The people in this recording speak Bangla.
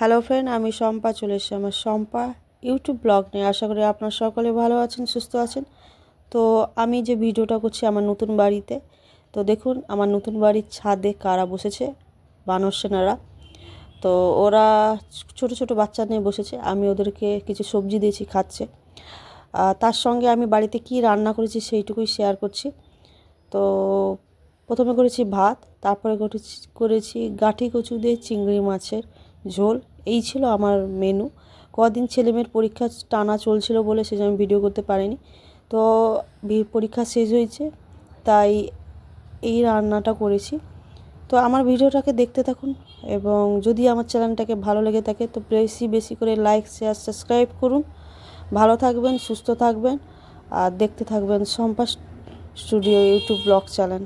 হ্যালো ফ্রেন্ড আমি শম্পা চলে এসেছি আমার শম্পা ইউটিউব ব্লগ নিয়ে। আশা করি আপনার সকলে ভালো আছেন, সুস্থ আছেন। তো আমি যে ভিডিওটা করছি আমার নতুন বাড়িতে, তো দেখুন আমার নতুন বাড়ির ছাদে কারা বসেছে, বানর সেনারা। তো ওরা ছোট ছোট বাচ্চা নিয়ে বসেছে, আমি ওদেরকে কিছু সবজি দিয়েছি, খাচ্ছে। তার সঙ্গে আমি বাড়িতে কি রান্না করেছি সেইটুকুই শেয়ার করছি। তো প্রথমে করেছি ভাত, তারপরে করেছি করেছি গাঠি কচু দিয়ে চিংড়ি মাছের ঝোল, এই ছিল আমার মেনু কদিন ছেলেমেয়ের পরীক্ষা টানা চলছিল বলে সেজন্য আমি ভিডিও করতে পারিনি। তো পরীক্ষা শেষ হয়েছে, তাই এই রান্নাটা করেছি। তো আমার ভিডিওটাকে দেখতে থাকুন এবং যদি আমার চ্যানেলটাকে ভালো লেগে থাকে, তো বেশি বেশি করে লাইক শেয়ার সাবস্ক্রাইব করুন। ভালো থাকবেন, সুস্থ থাকবেন। আর দেখতে থাকবেন Sampa studio YouTube blog channel.